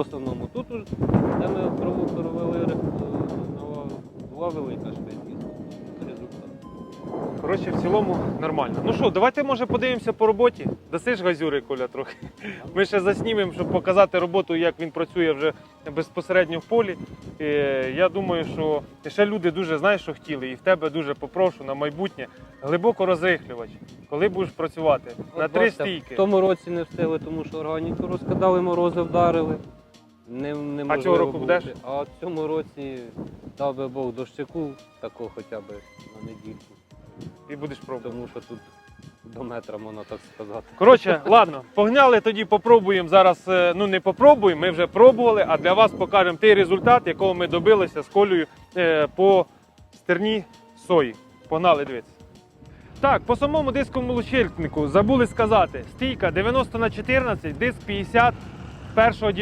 в основному. Тут, де ми провели два велика швидкість. Результат. Коротше, в цілому нормально. Ну що, давайте може подивимося по роботі. Дасиш газюри, Коля, трохи. Ми ще заснімемо, щоб показати роботу, як він працює вже безпосередньо в полі. Е, Я думаю, що ще люди дуже знаєш, що хотіли, і в тебе дуже попрошу на майбутнє глибоко розрихлювач. Коли будеш працювати? на три бачите, стійки. В тому році не встигли, тому що органіку розкидали, морози вдарили. Не, неможливо цього року було будеш? А в цьому році дав би Бог дощику, такого хоча б на недільку. І будеш пробувати. Тому що тут до метра, можна так сказати. Коротше, ладно, погнали тоді, попробуємо зараз. е, Ну не попробуємо, ми вже пробували, а для вас покажемо той результат, якого ми добилися з колею е, по стерні сої. Погнали, дивіться. Так, по самому дисковому лучильнику забули сказати. Стійка 90 на 14, диск 50 першого діаметру.